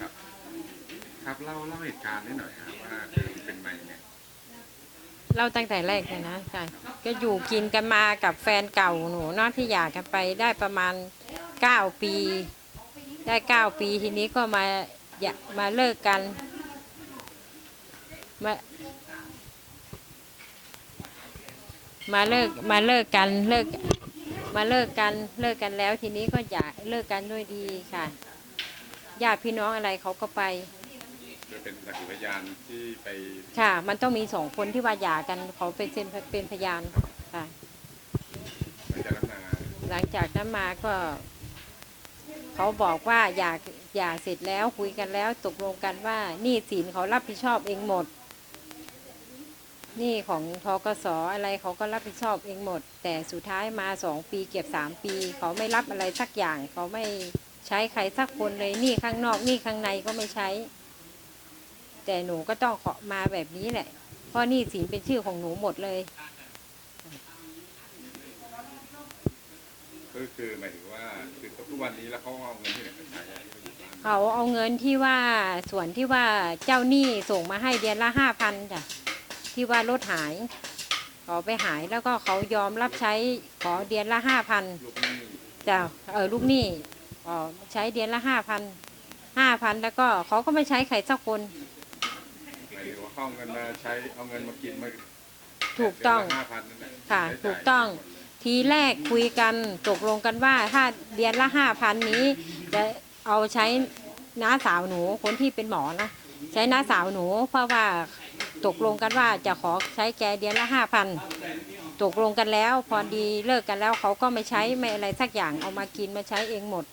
ครับ ครับเล่าเล่าเหตุการณ์นิดหน่อยครับว่าคือเป็นมายังไงเล่าตั้งแต่แรกเลยนะใช่ก็อยู่กินกันมากับแฟนเก่าหนูเนาะที่หย่ากันไปได้ประมาณเก้าปี ได้เก้าปีทีนี้ก็มาอยามาเลิกกันมามาเลิกมาเลิกกันเลิกมาเลิกกันเลิกกันแล้วทีนี้ก็อยากเลิกกันด้วยดีค่ะ ญาติพี่น้องอะไรเขาก็ไป จะเป็นสักขีพยานที่ไปค่ะ มันต้องมีสองคนที่ว่าหย่ากันเขาเป็นเซ็นเป็นพยานค่ะหลังจากนั้นมาหลังจากนั้นมาก็ เขาบอกว่าอยากหย่าเสร็จแล้วคุยกันแล้วตกลงกันว่าหนี้สินเขารับผิดชอบเองหมดหนี้ของทกสอะไรเขาก็รับผิดชอบเองหมด แต่สุดท้ายมาสองปีเก็บสามปี เขาไม่รับอะไรสักอย่างเขาไม่ ใช้ใครสักคนเลยหนี้ข้างนอกหนี้ข้างในก็ไม่ใช้ แต่หนูก็ต้องขอมาแบบนี้แหละ เพราะหนี้สินเป็นชื่อของหนูหมดเลย ก็คือหมายถึงว่าคือทุกวันนี้แล้วเขาเอาเงินที่ไหนไปใช้อะที่เขาอยู่บ้านเขาเอาเงินที่ว่าส่วนที่ว่าเจ้าหนี้ส่งมาให้เดือนละห้าพันจ้ะที่ว่ารถหายเขาไปหายแล้วก็เขายอมรับใช้ขอเดือนละห้าพันลูกหนี้ จ้ะเออลูกหนี้อ๋อ ใช้เดือนละห้าพันห้าพันแล้วก็เขาก็ไม่ใช้ใครสักคนหมายถึงว่าเขาเอาเงินมาใช้เอาเงินมากินมาถูกต้องห้าพันนั่นแหละค่ะใช้จ่ายถูกต้องทีแรกคุยกันตกลงกันว่าถ้าเดือนละห้าพันนี้ จะเอาใช้น้าสาวหนูคนที่เป็นหมอนะใช้น้าสาวหนู เพราะว่าตกลงกันว่าจะขอใช้แกเดือนละห้าพันตกลงกันแล้ว พอดีเลิกกันแล้วเขาก็ไม่ใช้ไม่อะไรสักอย่างเอามากินมาใช้เองหมด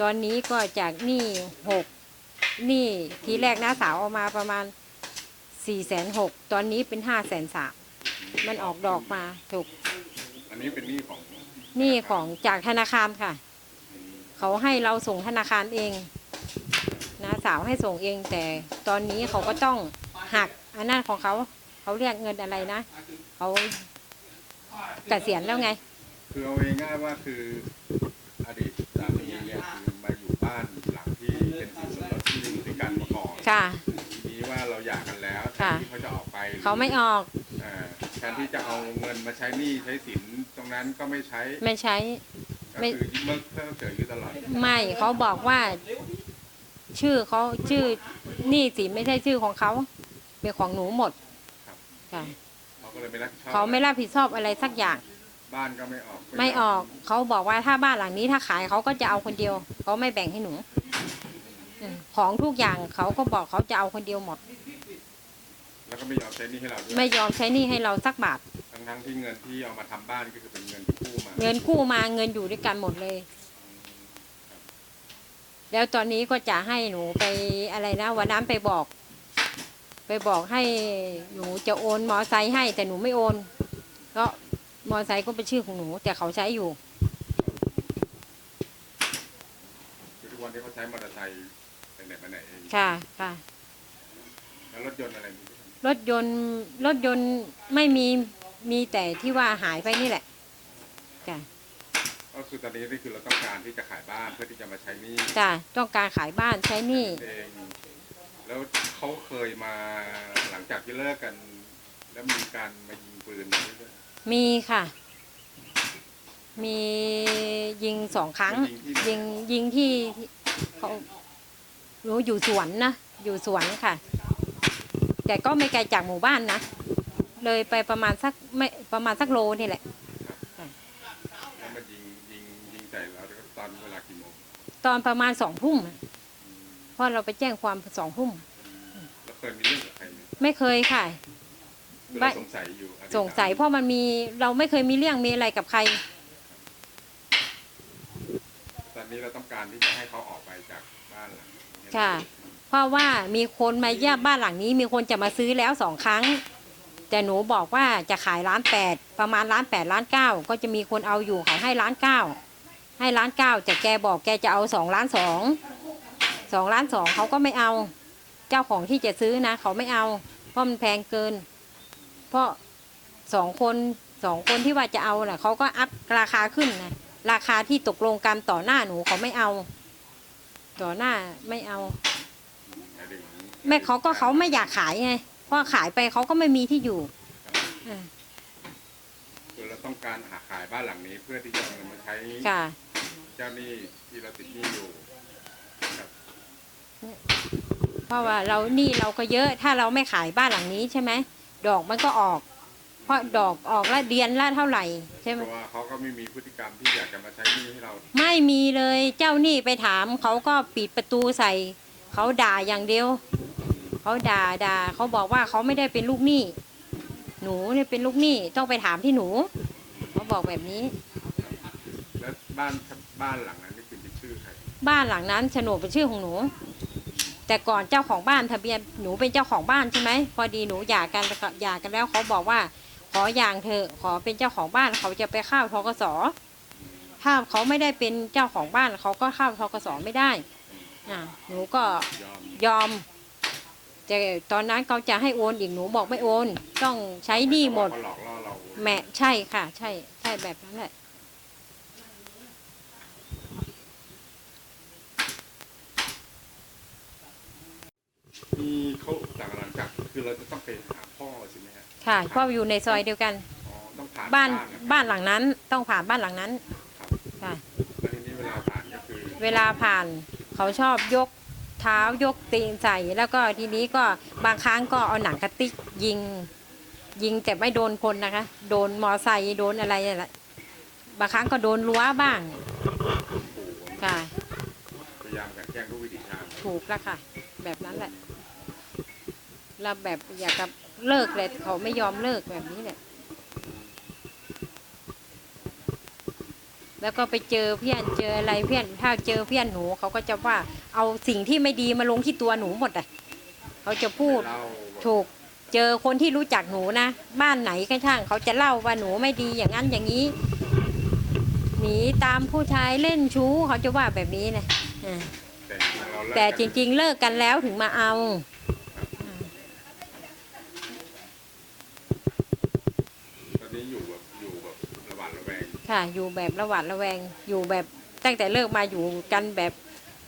ตอนนี้ก็จากหนี้หกหนี้ทีแรกน้าสาวเอามาประมาณสี่แสนหกตอนนี้เป็นห้าแสนสามมันออกดอกมาถูกอันนี้เป็นหนี้ของหนี่ของจากธนาคารค่ะ เขาให้เราส่งธนาคารเองนะสาวให้ส่งเองแต่ตอนนี้เขาก็ต้องหักอันนั้นของเขาเขาเรียกเงินอะไรนะเขาเกษียณแล้วไง คือเอาง่ายๆว่าคืออดีต สามีเนี่ยคือมาอยู่บ้านหลังที่เป็นสินสมรสที่อยู่ด้วยกันมาก่อนค่ะ ทีนี้ว่าเราหย่ากันแล้วแทค่ะ นที่เขาจะออกไปเขาไม่ออกเอ่อแทนที่จะเอาเงินมาใช้หนี้ใช้สินตรงนั้นก็ไม่ใช้ไม่ใช้ ก็ไม่ คือเมื่อเพิ่มเกิดอยู่ตลอดไม่เขาบอกว่า ชื่อเขาชื่อหนี่สินไม่ใช่ชื่อของเขาเป็นของหนูหมดค่ะเขาก็เลยไม่รับผิดชอบเขาไม่รับผิดชอบอะไรสักอย่าง บ้านก็ไม่ออกไม่ออกเขาบอกว่าถ้าบ้านหลังนี้ถ้าขายเขาก็จะเอาคนเดียวเขาไม่แบ่งให้หนูอืมของทุกอย่างเขาก็บอกเขาจะเอาคนเดียวหมด แล้วก็ไม่ยอมใช้หนี้ให้เราด้วยไม่ยอมใช้หนี้ให้เราสักบาททั้งทั้งๆที่เงินที่เอามาทำบ้านก็คือเป็นเงินที่กู้มาเงินกู้มาเงินอยู่ด้วยกันหมดเลย แล้วตอนนี้ก็จะให้หนูไปอะไรนะวันนั้นไปบอก ไปบอกให้หนูจะโอนมอไซค์ให้แต่หนูไม่โอนก็ มอไซค์ก็เป็นชื่อของหนู แต่เขาใช้อยู่คือทุกวันที่เขาใช้มอเตอร์ไซค์ไปไหนมาไหนเองค่ะ ค่ะ แล้วรถยนต์อะไรมีไหมรถยนต์รถยนต์ไม่มีมีแต่ที่ว่าหายไปนี่แหละจ้ะก็คือตอนนี้นี่คือเราต้องการที่จะขายบ้านเพื่อที่จะมาใช้หนี้จ้ะต้องการขายบ้านใช้หนี้เองแล้วเขาเคยมาหลังจากที่เลิกกัน แล้วมีการมายิงปืนมาด้วย มีค่ะ มียิงสองครั้ง ยิงยิงที่เขาหนูอยู่สวนนะ อยู่สวนค่ะ แต่ก็ไม่ไกลจากหมู่บ้านนะ เลยไปประมาณสักไม่ประมาณสักโลนี่แหละแล้วมายิงยิงยิงใส่เราตอนเวลากี่โมงตอนประมาณสองทุ่มอะเพราะเราไปแจ้งความสองทุ่มแล้วเคยมีเรื่องกับใครไหมไม่เคยค่ะคือ เราสงสัยอยู่อดีตสงสัยเพราะมันมีเราไม่เคยมีเรื่องมีอะไรกับใคร ตอนนี้เราต้องการที่จะให้เขาออกไปจากบ้านหลังนี้ค่ะ เพราะว่ามีคนมาเยี่ยมบ้านหลังนี้ มีคนจะมาซื้อแล้วสองครั้ง แต่หนูบอกว่าจะขายร้านแปดประมาณร้านแปดร้านเก้าก็จะมีคนเอาอยู่เขาให้ร้านเก้าให้ร้านเก้าแต่แกบอกแกจะเอาสองล้านสองสองล้านสองเขาก็ไม่เอา เจ้าของที่จะซื้อนะ เขาไม่เอาเพราะมันแพงเกิน เพราะสองคนสองคนที่ว่าจะเอาน่ะเขาก็อัพราคาขึ้นนะราคาที่ตกลงกันต่อหน้าหนูเขาไม่เอา ต่อหน้าไม่เอาอะไรอย่างนี้แม่เขาก็เขาไม่อยากขายไงเพราะขายไปเขาก็ไม่มีที่อยู่อ่าคือเราต้องการหาขายบ้านหลังนี้ เพื่อที่จะเอาเงินมาใช้ค่ะเจ้าหนี้ที่เราติดหนี้อยู่ครับเพราะว่าเราหนี่เราก็เยอะ ถ้าเราไม่ขายบ้านหลังนี้ใช่ไหม ดอกมันก็ออก เพราะดอกออกละเดือนละเท่าไหร่ใช่ไหเพมราะว่าเขาก็ไม่มีพฤติกรรมที่อยากจะมาใช้หนี้ให้เราไม่มีเลยเจ้าหนี้ไปถามเขาก็ปิดประตูใส่ เขาด่าอย่างเดียว เขาด่าด่าเขาบอกว่าเขาไม่ได้เป็นลูกหนี้ หนูเนี่ยเป็นลูกหนี้ต้องไปถามที่หนู เขาบอกแบบนี้ แล้วบ้านบ้านหลังนั้นนี่คือเป็นชื่อใครบ้านหลังนั้นโฉนดเป็นชื่อของหนู แต่ก่อนเจ้าของบ้านทะเบียนหนูเป็นเจ้าของบ้านใช่ไหมพอดีหนูหย่ากันหย่ากันแล้วเขาบอกว่า ขออย่างเธอขอเป็นเจ้าของบ้านเขาจะไปเข้าทกสถ้าเขาไม่ได้เป็นเจ้าของบ้านเขาก็เข้าทกสไม่ได้อ่าหนูก็ยอมแต่ตอนนั้นเขาจะให้โอนอีกหนูบอกไม่โอน ต้องใช้หนี้หมดเขาหลอกล่อเราแม่ใช่ค่ะ ใช่ใช่แบบนั้นแหละ มีเขาจากหลังจากคือเราจะต้องไปหาพ่อใช่ไหมฮะค่ะเพราะอยู่ในซอยเดียวกัน อ๋อต้องผ่านบ้านะบ้านหลังนั้นต้องผ่านบ้านหลังนั้นครับค่ะแล้วทีนี้เวลาผ่านก็คือเวลาผ่านเขาชอบยกเท้ายกตีนใส่ แล้วก็ทีนี้ก็บางครั้งก็เอาหนังกระติกยิง ยิงแต่ไม่โดนคนนะคะ โดนมอไซค์โดนอะไรนั่นแหละบางครั้งก็โดนรั้วบ้างปู่ค่ะพยายามกันแกล้งทุกวิถีทางถูกแล้วค่ะ แบบนั้นแหละ เราแบบอยากจะเลิกเลยเขาไม่ยอมเลิกแบบนี้แหละแล้วก็ไปเจอเพื่อนเจออะไรเพื่อนถ้าเจอเพื่อนหนูเขาก็จะว่าเอาสิ่งที่ไม่ดีมาลงที่ตัวหนูหมดอะเขาจะพูดถูกเจอคนที่รู้จักหนูนะบ้านไหนก็ช่างเขาจะเล่าว่าหนูไม่ดีอย่างนั้นอย่างนี้หนีตามผู้ชายเล่นชู้เขาจะว่าแบบนี้นะแต่จริง ๆ เลิกแต่จริงๆเลิกกันแล้วถึงมาเอา ตอนนี้อยู่แบบอยู่แบบระหว่างระแวง ค่ะ อยู่แบบระหวาดระแวง อยู่แบบตั้งแต่เลิกมาอยู่กันแบบ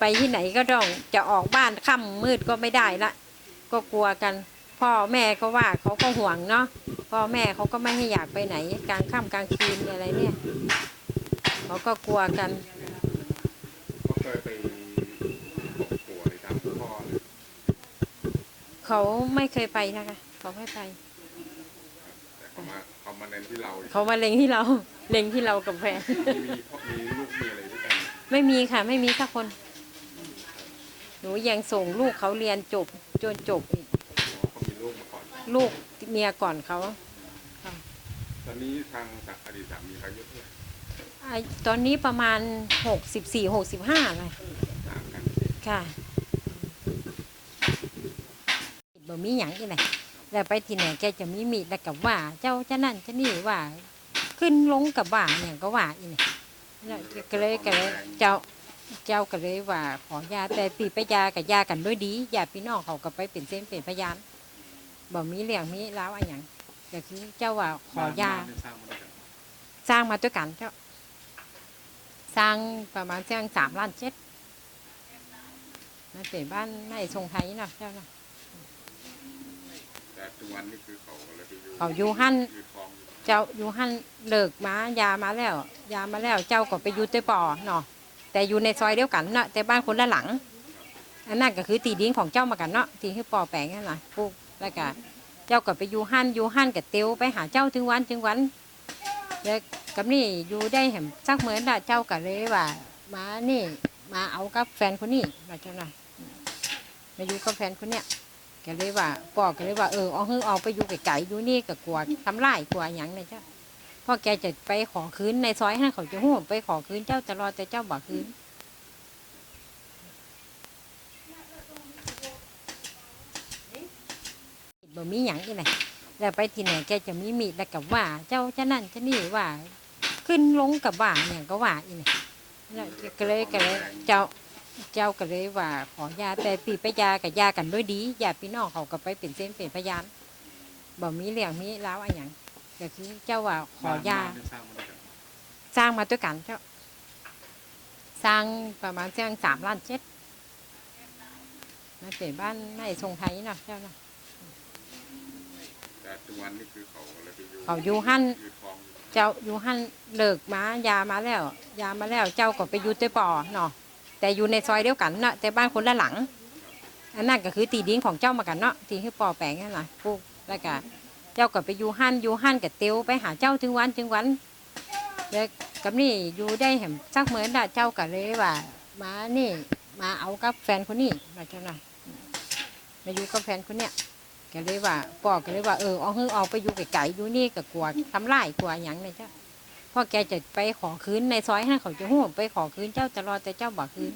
ไปที่ไหนก็ต้องจะออกบ้านค่ำมืดก็ไม่ได้ละ ก็กลัวกัน พ่อแม่ก็ว่าเขาก็ห่วงเนาะพ่อแม่เขาก็ไม่ให้อยากไปไหนกลางค่ำกลางคืนอะไรเนี่ยเขาก็กลัวกันเขาเคยไปบอกผัวหรือทำพ่อเลยเขาไม่เคยไปนะคะ เขาไม่ไปแต่เขามาเขามาเน้นที่เราเขามาเล็งที่เรา เล็งที่เรากับแฟนมีพ่อมีลูกมีอะไรด้วยกันไม่มีค่ะ ไม่มีสักคน หนูยังส่งลูกเขาเรียนจบจนจบอีกอ๋อเขามีลูกมาก่อนลูกเมียก่อนเขาตอนนี้ทางอดีตสามีเขาอายุเท่าไหร่ไอ้ตอนนี้ประมาณหกสิบสี่หกสิบห้าเลยต่างกันค่ะบ่มีหยังอีไหนแล้วไปที่ไหนแกจะมีมีดแล้วกับว่า เจ้าจะนั่นจะนี่ว่า ขึ้นลงกับว่าอย่างก็ว่าอีนี่แล้วก็เลยก็เลยเจ้าเจ้าก็เลยว่าขอยาแต่ปีไปยากับยากันด้วยดีญาติพี่น้องเขาก็ไปเป็นเส้นเป็นพยานบ่มีเรื่องมีเล้าวอะไรอย่างก็คือเจ้าว่าขอยาสร้างมาด้วยกันเจ้าสร้างประมาณสร้างสามล้านเจ็ดนั่นเป็นบ้านในทรงไทยเนาะเจ้าเนาะ ทุกวันนี้คือเขาเลยไปอยู่เขาอยู่หั่นอยู่คลองอยู่เจ้าอยู่หันเลิกมายามาแล้ว ยามาแล้วเจ้าก็ไปอยู่เตยปอเนาะแต่อยู่ในซอยเดียวกันเนาะแต่บ้านคนละหลังอันนั้นก็คือตีดินของเจ้ามากันเนาะที่ให้ปอแปลงนั่นนะปลูกแล้วก็เจ้าก็ไปอยู่หันอยู่หันกับเตียวไปหาเจ้าถึงวันถึงวันแล้วกับนี่อยู่ได้เห็นสักเหมือนละเจ้าก็เลยว่ามานี่มาเอากับแฟนคนนี้ว่าเจ้าน่ะมาอยู่กับแฟนคนเนี้ย ก็เลยว่าปอก็เลยว่าเออเอาเฮ้อเอาไปอยู่ไกลๆอยู่นี่ก็กลัวทำลายกลัวหยังเลยเจ้าพ่อแกจะไปขอคืนในซอยให้เขาจะห่วงไปขอคืนเจ้าตลอแต่เจ้าบอกคืนบ่มีหยังอีไหนแล้วไปที่ไหนแกจะมีมีดแล้วกับว่า เจ้าจะนั่นจะนี่ว่า ขึ้นลงกับว่าอย่างก็ว่าอีนี่แล้วก็เลยก็เลยเจ้า เจ้าก็เลยว่า ขอยาแต่ปีไปยากับยากันด้วยดีญาติพี่น้องเขาก็ไปเป็นเส้นเป็นพยานบ่มีเรื่องมีเล้าวอะไรอย่างก็คือเจ้าว่าขอยาบ้นที่สร้างมาด้วยกันสร้างมาด้วยกันเจ้า สร้างประมาณสร้างสามล้านเจ็ดมาเป็นบ้านในทรงไทยเนาะเจ้าเนาะแต่ทุกวันนี่คือเขาเลยไปอยู่เขาอยู่หั่นอยู่คลองอยู่เจ้าอยู่หันเลิกมายามาแล้ว ยามาแล้ว เจ้าก็ไปอยู่เตปอเนาะ แต่อยู่ในซอยเดียวกันเนาะแต่บ้านคนละหลัง อันนั้นก็คือตีดินของเจ้ามากันเนาะตีให้ปอแปลงนั่นนะปลูกแล้วก็เจ้าก็ไปอยู่หันอยู่หันกับเตียวไปหาเจ้าถึงวันถึงวันแล้วกับนี่อยู่ได้เห็นสักเหมือนน่ะเจ้าก็เลยว่ามานี่มาเอากับแฟนคนนี้ว่าเจ้าน่ะมาอยู่กับแฟนคนเนี้ยก็เลยว่าปอก็เลยว่าเออเอาเฮ้เอาไปอยู่ไกลๆอยู่นี่ก็กลัวทำลายกลัวอย่างเลยเจ้า พ่อแกจะไปขอคืนในซอยให้เขาจะหู้ไปขอคืนเจ้าตลอดแต่เจ้าบอกคืน